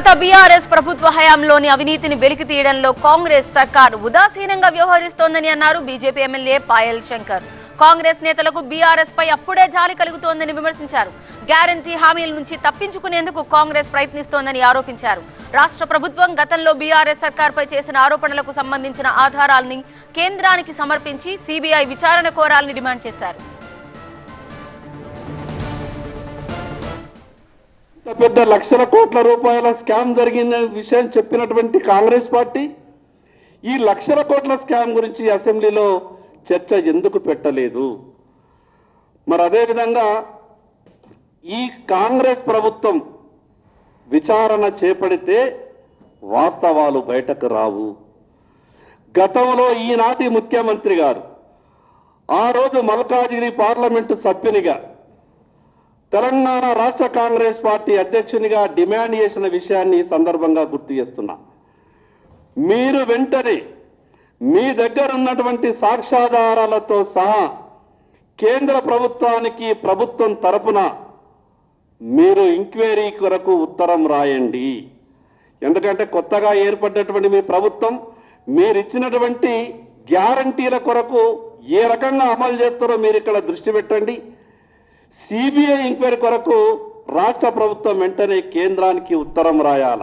గత బీఆర్ఎస్ ప్రభుత్వ హయాంలోని అవినీతిని వెలికి తీయడంలో కాంగ్రెస్ సర్కార్ ఉదాసీనంగా వ్యవహరిస్తోందని అన్నారు బీజేపీ ఎమ్మెల్యే పాయల్ శంకర్. కాంగ్రెస్ నేతలకు బీఆర్ఎస్ పై అప్పుడే జాలి కలుగుతోందని విమర్శించారు. గ్యారంటీ హామీల నుంచి తప్పించుకునేందుకు కాంగ్రెస్ ప్రయత్నిస్తోందని ఆరోపించారు. రాష్ట్ర ప్రభుత్వం గతంలో బీఆర్ఎస్ సర్కార్పై చేసిన ఆరోపణలకు సంబంధించిన ఆధారాల్ని కేంద్రానికి సమర్పించి సిబిఐ విచారణ కోరాలని డిమాండ్ చేశారు. పెద్ద లక్షల కోట్ల రూపాయల స్కామ్ జరిగిన విషయం చెప్పినటువంటి కాంగ్రెస్ పార్టీ ఈ లక్షల కోట్ల స్కామ్ గురించి అసెంబ్లీలో చర్చ ఎందుకు పెట్టలేదు? మరి అదేవిధంగా ఈ కాంగ్రెస్ ప్రభుత్వం విచారణ చేపడితే వాస్తవాలు బయటకు రావు. గతంలో ఈనాటి ముఖ్యమంత్రి గారు ఆ రోజు మల్కాజిగిరి పార్లమెంటు సభ్యునిగా తెలంగాణ రాష్ట్ర కాంగ్రెస్ పార్టీ అధ్యక్షునిగా డిమాండ్ చేసిన విషయాన్ని సందర్భంగా గుర్తు చేస్తున్నా. మీరు వెంటనే మీ దగ్గర ఉన్నటువంటి సాక్ష్యాధారాలతో సహా కేంద్ర ప్రభుత్వానికి ప్రభుత్వం తరపున మీరు ఎంక్వైరీ కొరకు ఉత్తరం రాయండి. ఎందుకంటే కొత్తగా ఏర్పడినటువంటి మీ ప్రభుత్వం మీరు ఇచ్చినటువంటి గ్యారంటీల కొరకు ఏ రకంగా అమలు చేస్తారో మీరు ఇక్కడ దృష్టి పెట్టండి. సిబిఐ ఎంక్వైరీ కొరకు రాష్ట్ర ప్రభుత్వం వెంటనే కేంద్రానికి ఉత్తరం రాయాల?